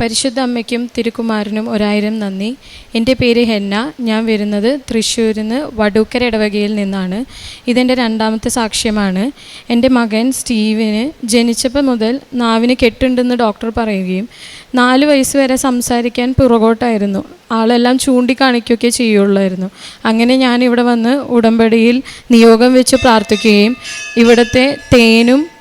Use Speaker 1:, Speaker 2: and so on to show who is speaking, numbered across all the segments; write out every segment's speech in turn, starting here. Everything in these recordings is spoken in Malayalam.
Speaker 1: പരിശുദ്ധ അമ്മയ്ക്കും തിരുക്കുമാരനും ഒരായിരം നന്ദി. എന്റെ പേര് ഹെന്ന. ഞാൻ വരുന്നത് തൃശ്ശൂരിൽ നിന്ന് വടൂക്കര ഇടവകയിൽ നിന്നാണ്. ഇതെന്റെ രണ്ടാമത്തെ സാക്ഷ്യമാണ്. എന്റെ മകൻ സ്റ്റീവിന് ജനിച്ചപ്പോൾ മുതൽ നാവിന് കെട്ടുണ്ടെന്ന് ഡോക്ടർ പറയുകയും നാല് വയസ്സ് വരെ സംസാരിക്കാൻ പുറകോട്ടായിരുന്നു. ആളെല്ലാം ചൂണ്ടിക്കാണിക്കുകയൊക്കെ ചെയ്യുള്ളായിരുന്നു അങ്ങനെ ഞാൻ ഇവിടെ വന്ന് ഉടമ്പടിയിൽ നിയോഗം വെച്ച് പ്രാർത്ഥിക്കുകയും ഇവിടുത്തെ തേനും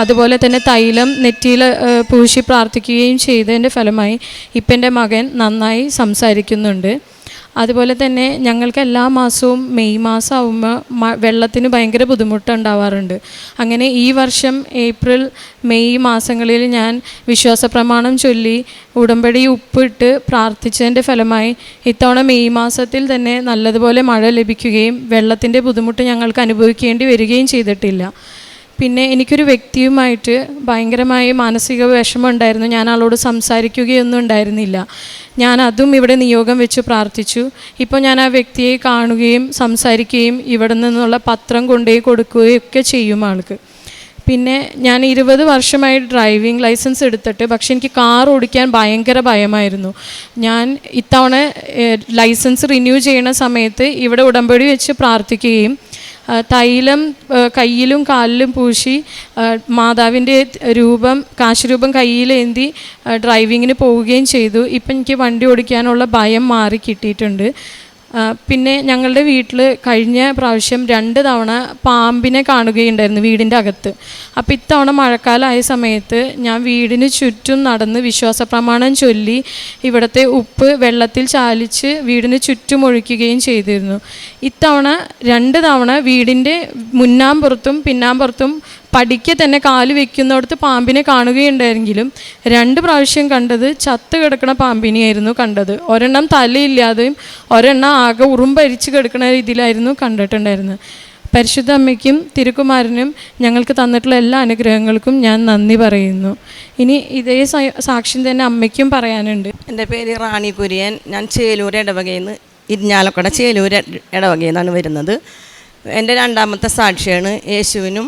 Speaker 1: അതുപോലെ തന്നെ തൈലം നെറ്റിയിൽ പൂശി പ്രാർത്ഥിക്കുകയും ചെയ്തതിന്റെ ഫലമായി ഇപ്പം എന്റെ മകൻ നന്നായി സംസാരിക്കുന്നുണ്ട്. അതുപോലെ തന്നെ ഞങ്ങൾക്ക് എല്ലാ മാസവും മെയ് മാസം ആകുമ്പോൾ വെള്ളത്തിന് ഭയങ്കര ബുദ്ധിമുട്ടുണ്ടാവാറുണ്ട്. അങ്ങനെ ഈ വർഷം ഏപ്രിൽ മെയ് മാസങ്ങളിൽ ഞാൻ വിശ്വാസ പ്രമാണം ചൊല്ലി ഉടമ്പടി ഉപ്പിട്ട് പ്രാർത്ഥിച്ചതിന്റെ ഫലമായി ഇത്തവണ മെയ് മാസത്തിൽ തന്നെ നല്ലതുപോലെ മഴ ലഭിക്കുകയും വെള്ളത്തിന്റെ ബുദ്ധിമുട്ട് ഞങ്ങൾക്ക് അനുഭവിക്കേണ്ടി വരികയും ചെയ്തിട്ടില്ല. പിന്നെ എനിക്കൊരു വ്യക്തിയുമായിട്ട് ഭയങ്കരമായ മാനസിക വിഷമം ഉണ്ടായിരുന്നു. ഞാൻ ആളോട് സംസാരിക്കുകയൊന്നും ഉണ്ടായിരുന്നില്ല. ഞാൻ അതും ഇവിടെ നിയോഗം വെച്ച് പ്രാർത്ഥിച്ചു. ഇപ്പോൾ ഞാൻ ആ വ്യക്തിയെ കാണുകയും സംസാരിക്കുകയും ഇവിടെ നിന്നുള്ള പത്രം കൊണ്ടുപോയി കൊടുക്കുകയും ഒക്കെ ചെയ്യും ആൾക്ക്. പിന്നെ ഞാൻ ഇരുപത് വർഷമായി ഡ്രൈവിംഗ് ലൈസൻസ് എടുത്തിട്ട് പക്ഷെ എനിക്ക് കാർ ഓടിക്കാൻ ഭയങ്കര ഭയമായിരുന്നു. ഞാൻ ഇത്തവണ ലൈസൻസ് റിന്യൂ ചെയ്യുന്ന സമയത്ത് ഇവിടെ ഉടമ്പടി വെച്ച് പ്രാർത്ഥിക്കുകയും തൈലം കയ്യിലും കാലിലും പൂശി മാതാവിന്റെ രൂപം കാശുരൂപം കയ്യിലേന്തി ഡ്രൈവിങ്ങിന് പോവുകയും ചെയ്തു. ഇപ്പം എനിക്ക് വണ്ടി ഓടിക്കാനുള്ള ഭയം മാറി കിട്ടിയിട്ടുണ്ട്. പിന്നെ ഞങ്ങളുടെ വീട്ടിൽ കഴിഞ്ഞ പ്രാവശ്യം രണ്ട് തവണ പാമ്പിനെ കാണുകയുണ്ടായിരുന്നു വീടിന്റെ അകത്ത്. അപ്പോൾ ഇത്തവണ മഴക്കാലമായ സമയത്ത് ഞാൻ വീടിന് ചുറ്റും നടന്ന് വിശ്വാസ പ്രമാണം ചൊല്ലി ഇവിടുത്തെ ഉപ്പ് വെള്ളത്തിൽ ചാലിച്ച് വീടിന് ചുറ്റും ഒഴിക്കുകയും ചെയ്തിരുന്നു. ഇത്തവണ രണ്ട് തവണ വീടിന്റെ മുന്നാമ്പുറത്തും പിന്നാമ്പുറത്തും പടിക്ക് തന്നെ കാൽ വെക്കുന്നിടത്ത് പാമ്പിനെ കാണുകയുണ്ടായിരുന്നെങ്കിലും രണ്ട് പ്രാവശ്യം കണ്ടത് ചത്ത് കിടക്കുന്ന പാമ്പിനെയായിരുന്നു കണ്ടത്. ഒരെണ്ണം തലയില്ലാതെയും ഒരെണ്ണം ആകെ ഉറുമ്പരിച്ച് കിടക്കുന്ന രീതിയിലായിരുന്നു കണ്ടിട്ടുണ്ടായിരുന്നത്. പരിശുദ്ധ അമ്മയ്ക്കും തിരുക്കുമാരനും ഞങ്ങൾക്ക് തന്നിട്ടുള്ള എല്ലാ അനുഗ്രഹങ്ങൾക്കും ഞാൻ നന്ദി പറയുന്നു. ഇനി ഇതേ സാക്ഷ്യം തന്നെ അമ്മയ്ക്കും പറയാനുണ്ട്.
Speaker 2: എന്റെ പേര് റാണി കുര്യൻ. ഞാൻ ചേലൂർ ഇടവകയിൽ നിന്ന് ഇരിഞ്ഞാലക്കുട ചേലൂർ ഇടവകയിൽ നിന്നാണ് വരുന്നത്. എന്റെ രണ്ടാമത്തെ സാക്ഷിയാണ് യേശുവിനും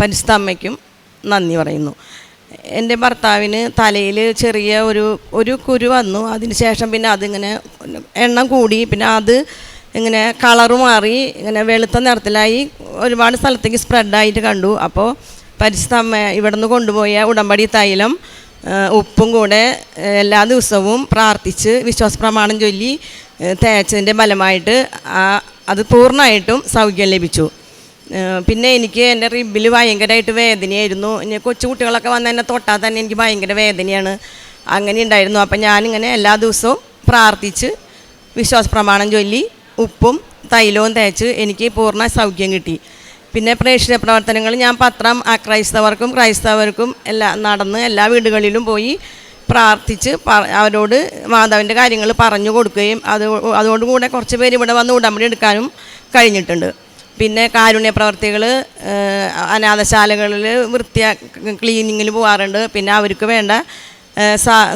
Speaker 2: പരിശുദ്ധ നന്ദി പറയുന്നു. എന്റെ ഭർത്താവിന് തലയിൽ ചെറിയ ഒരു ഒരു കുരു വന്നു. അതിന് ശേഷം പിന്നെ അതിങ്ങനെ എണ്ണം കൂടി. പിന്നെ അത് ഇങ്ങനെ കളറ് മാറി ഇങ്ങനെ വെളുത്ത നിറത്തിലായി ഒരുപാട് സ്ഥലത്തേക്ക് സ്പ്രെഡായിട്ട് കണ്ടു. അപ്പോൾ പരിശുദ്ധ അമ്മ ഇവിടെ നിന്ന് കൊണ്ടുപോയ ഉടമ്പടി തൈലം ഉപ്പും കൂടെ എല്ലാ ദിവസവും പ്രാർത്ഥിച്ച് വിശ്വാസ പ്രമാണം ചൊല്ലി തേച്ചതിന്റെ ഫലമായിട്ട് അത് പൂർണമായിട്ടും സൗഖ്യം ലഭിച്ചു. പിന്നെ എനിക്ക് എന്റെ റിബിൽ ഭയങ്കരമായിട്ട് വേദനയായിരുന്നു. ഇനി കൊച്ചു കുട്ടികളൊക്കെ വന്ന് എന്നെ തൊട്ടാൽ തന്നെ എനിക്ക് ഭയങ്കര വേദനയാണ്. അങ്ങനെ ഉണ്ടായിരുന്നു. അപ്പം ഞാനിങ്ങനെ എല്ലാ ദിവസവും പ്രാർത്ഥിച്ച് വിശ്വാസ പ്രമാണം ചൊല്ലി ഉപ്പും തൈലവും തേച്ച് എനിക്ക് പൂർണ സൗഖ്യം കിട്ടി. പിന്നെ പ്രേക്ഷിത പ്രവർത്തനങ്ങൾ ഞാൻ പത്രം ആ ക്രൈസ്തവർക്കും എല്ലാ നടന്ന് എല്ലാ വീടുകളിലും പോയി പ്രാർത്ഥിച്ച് അവരോട് മാതാവിന്റെ കാര്യങ്ങൾ പറഞ്ഞു കൊടുക്കുകയും അത് അതോടുകൂടെ കുറച്ച് പേര് ഇവിടെ വന്ന് ഉടമ്പടി എടുക്കാനും കഴിഞ്ഞിട്ടുണ്ട്. പിന്നെ കാരുണ്യ പ്രവർത്തികൾ അനാഥശാലകളിൽ വൃത്തിയാ ക്ലീനിങ്ങിൽ പോകാറുണ്ട് പിന്നെ അവർക്ക് വേണ്ട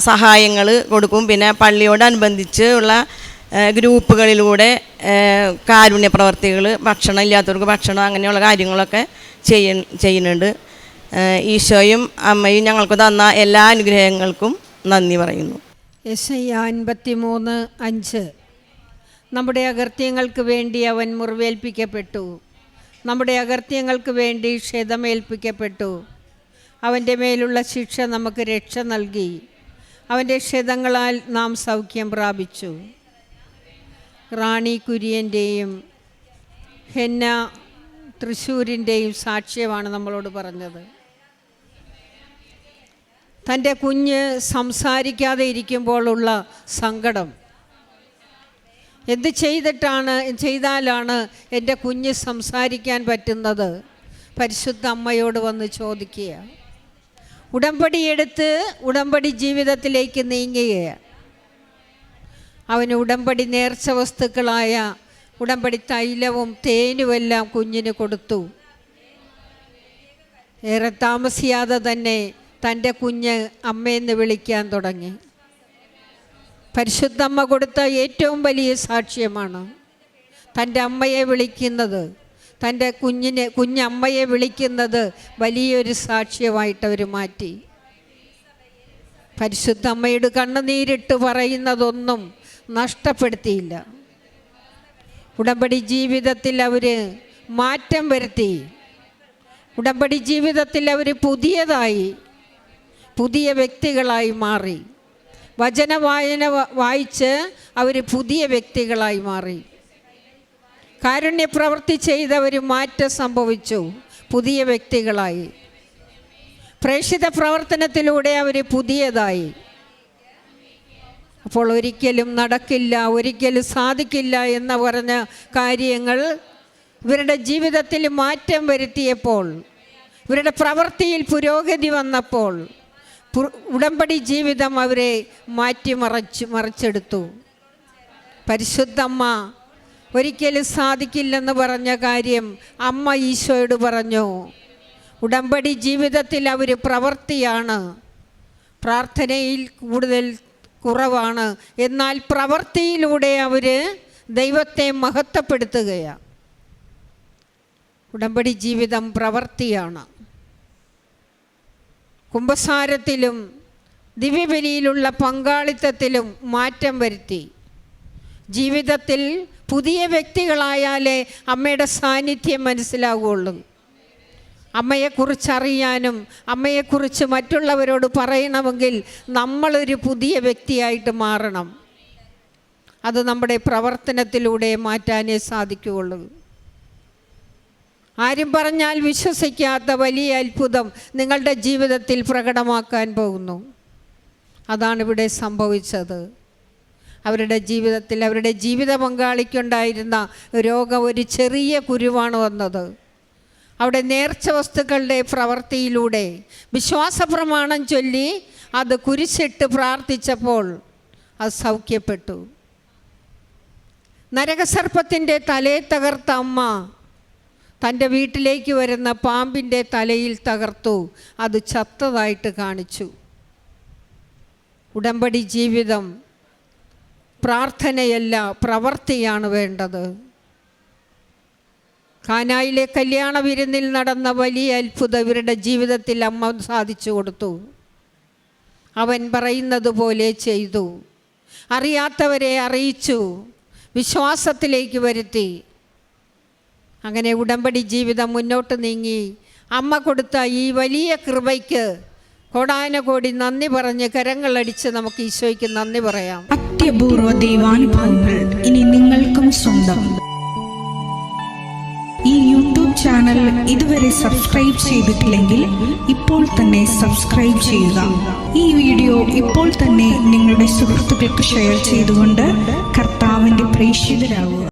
Speaker 2: സഹായങ്ങൾ കൊടുക്കും. പിന്നെ പള്ളിയോടനുബന്ധിച്ച് ഉള്ള ഗ്രൂപ്പുകളിലൂടെ കാരുണ്യ പ്രവർത്തികൾ ഭക്ഷണം ഇല്ലാത്തവർക്ക് ഭക്ഷണം അങ്ങനെയുള്ള കാര്യങ്ങളൊക്കെ ചെയ്യ ചെയ്യുന്നുണ്ട്. ഈശോയും അമ്മയും ഞങ്ങൾക്ക് തന്ന എല്ലാ അനുഗ്രഹങ്ങൾക്കും നന്ദി പറയുന്നു.
Speaker 3: അൻപത്തി മൂന്ന് അഞ്ച്. നമ്മുടെ അകൃത്യങ്ങൾക്ക് വേണ്ടി അവൻ മുറിവേൽപ്പിക്കപ്പെട്ടു. നമ്മുടെ അകൃത്യങ്ങൾക്ക് വേണ്ടി ക്ഷതമേൽപ്പിക്കപ്പെട്ടു. അവന്റെ മേലുള്ള ശിക്ഷ നമുക്ക് രക്ഷ നൽകി. അവന്റെ ക്ഷതങ്ങളാൽ നാം സൗഖ്യം പ്രാപിച്ചു. റാണി കുര്യന്റെയും ഹെന്ന തൃശ്ശൂരിന്റെയും സാക്ഷ്യമാണ് നമ്മളോട് പറഞ്ഞത്. തന്റെ കുഞ്ഞ് സംസാരിക്കാതെ ഇരിക്കുമ്പോഴുള്ള സങ്കടം എന്ത് ചെയ്തിട്ടാണ് ചെയ്താലാണ് എന്റെ കുഞ്ഞ് സംസാരിക്കാൻ പറ്റുന്നത്? പരിശുദ്ധ അമ്മയോട് വന്ന് ചോദിക്കുക. ഉടമ്പടി എടുത്ത് ഉടമ്പടി ജീവിതത്തിലേക്ക് നീങ്ങുകയാണ് അവന് ഉടമ്പടി നേർച്ച വസ്തുക്കളായ ഉടമ്പടി തൈലവും തേനുമെല്ലാം കുഞ്ഞിന് കൊടുത്തു. ഏറെ താമസിയാതെ തന്നെ തന്റെ കുഞ്ഞ് അമ്മയെന്ന് വിളിക്കാൻ തുടങ്ങി. പരിശുദ്ധമ്മ കൊടുത്ത ഏറ്റവും വലിയ സാക്ഷ്യമാണ്. തന്റെ അമ്മയെ വിളിക്കുന്നത് തന്റെ കുഞ്ഞിനെ കുഞ്ഞമ്മയെ വിളിക്കുന്നത് വലിയൊരു സാക്ഷ്യമായിട്ട് അവർ മാറ്റി. പരിശുദ്ധ അമ്മയുടെ കണ്ണുനീരിട്ട് പറയുന്നതൊന്നും നഷ്ടപ്പെടുത്തിയില്ല. ഉടമ്പടി ജീവിതത്തിൽ അവർ മാറ്റം വരുത്തി. ഉടമ്പടി ജീവിതത്തിൽ അവർ പുതിയതായി പുതിയ വ്യക്തികളായി മാറി. വചന വായന വായിച്ച് അവർ പുതിയ വ്യക്തികളായി മാറി. കാരുണ്യ പ്രവൃത്തി ചെയ്തവർ മാറ്റം സംഭവിച്ചു. പുതിയ വ്യക്തികളായി. പ്രേക്ഷിത പ്രവർത്തനത്തിലൂടെ അവർ പുതിയതായി. അപ്പോൾ ഒരിക്കലും നടക്കില്ല ഒരിക്കലും സാധിക്കില്ല എന്ന് പറഞ്ഞ കാര്യങ്ങൾ ഇവരുടെ ജീവിതത്തിൽ മാറ്റം വരുത്തിയപ്പോൾ ഇവരുടെ പ്രവൃത്തിയിൽ പുരോഗതി വന്നപ്പോൾ ഉടമ്പടി ജീവിതം അവരെ മാറ്റിമറച്ച് മറിച്ചെടുത്തു. പരിശുദ്ധമ്മ ഒരിക്കലും സാധിക്കില്ലെന്ന് പറഞ്ഞ കാര്യം അമ്മ ഈശോയോട് പറഞ്ഞു. ഉടമ്പടി ജീവിതത്തിൽ അവർ പ്രവൃത്തിയാണ് പ്രാർത്ഥനയിൽ കൂടുതൽ കുറവാണ്. എന്നാൽ പ്രവൃത്തിയിലൂടെ അവർ ദൈവത്തെ മഹത്വപ്പെടുത്തുകയാണ്. ഉടമ്പടി ജീവിതം പ്രവൃത്തിയാണ് കുംഭസാരത്തിലും ദിവ്യബലിയിലുള്ള പങ്കാളിത്തത്തിലും മാറ്റം വരുത്തി. ജീവിതത്തിൽ പുതിയ വ്യക്തികളായാലേ അമ്മയുടെ സാന്നിധ്യം മനസ്സിലാവുകയുള്ളൂ അമ്മയെക്കുറിച്ചറിയാനും അമ്മയെക്കുറിച്ച് മറ്റുള്ളവരോട് പറയണമെങ്കിൽ നമ്മളൊരു പുതിയ വ്യക്തിയായിട്ട് മാറണം. അത് നമ്മുടെ പ്രവർത്തനത്തിലൂടെ മാറ്റാനേ സാധിക്കുകയുള്ളൂ. ആരും പറഞ്ഞാൽ വിശ്വസിക്കാത്ത വലിയ അത്ഭുതം നിങ്ങളുടെ ജീവിതത്തിൽ പ്രകടമാക്കാൻ പോകുന്നു. അതാണ് ഇവിടെ സംഭവിച്ചത്. അവരുടെ ജീവിതത്തിൽ അവരുടെ ജീവിത പങ്കാളിക്കുണ്ടായിരുന്ന രോഗം ഒരു ചെറിയ കുരുവാണ് വന്നത്. അവിടെ നേർച്ച വസ്തുക്കളുടെ പ്രവൃത്തിയിലൂടെ വിശ്വാസപ്രമാണം ചൊല്ലി അത് കുരിശിട്ട് പ്രാർത്ഥിച്ചപ്പോൾ അത് സൗഖ്യപ്പെട്ടു. നരകസർപ്പത്തിന്റെ തലയെ തകർത്ത അമ്മ തന്റെ വീട്ടിലേക്ക് വരുന്ന പാമ്പിന്റെ തലയിൽ തകർത്തു. അത് ചത്തതായിട്ട് കാണിച്ചു. ഉടമ്പടി ജീവിതം പ്രാർത്ഥനയല്ല പ്രവർത്തിയാണ് വേണ്ടത്. കാനായിലെ കല്യാണ വിരുന്നിൽ നടന്ന വലിയ അത്ഭുതം ഇവരുടെ ജീവിതത്തിൽ അമ്മ സാധിച്ചു കൊടുത്തു. അവൻ പറയുന്നത് പോലെ ചെയ്തു. അറിയാത്തവരെ അറിയിച്ചു. വിശ്വാസത്തിലേക്ക് വരുത്തി. അങ്ങനെ ഉടമ്പടി ജീവിതം മുന്നോട്ട് നീങ്ങി. അമ്മ കൊടുത്ത ഈ വലിയ കൃപയ്ക്ക് കോടാനകോടി നന്ദി പറഞ്ഞ് കരങ്ങളടിച്ച് നമുക്ക് ഈശോയ്ക്ക് നന്ദി പറയാം.
Speaker 4: അത്യപൂർവ ദൈവാനുഭവങ്ങൾ ഇനി നിങ്ങൾക്കും സ്വന്തം. ഈ യൂട്യൂബ് ചാനൽ ഇതുവരെ സബ്സ്ക്രൈബ് ചെയ്തിട്ടില്ലെങ്കിൽ ഇപ്പോൾ തന്നെ സബ്സ്ക്രൈബ് ചെയ്യുക. ഈ വീഡിയോ ഇപ്പോൾ തന്നെ നിങ്ങളുടെ സുഹൃത്തുക്കൾക്ക് ഷെയർ ചെയ്തുകൊണ്ട് കർത്താവിന്റെ പ്രേക്ഷിതരാകുക.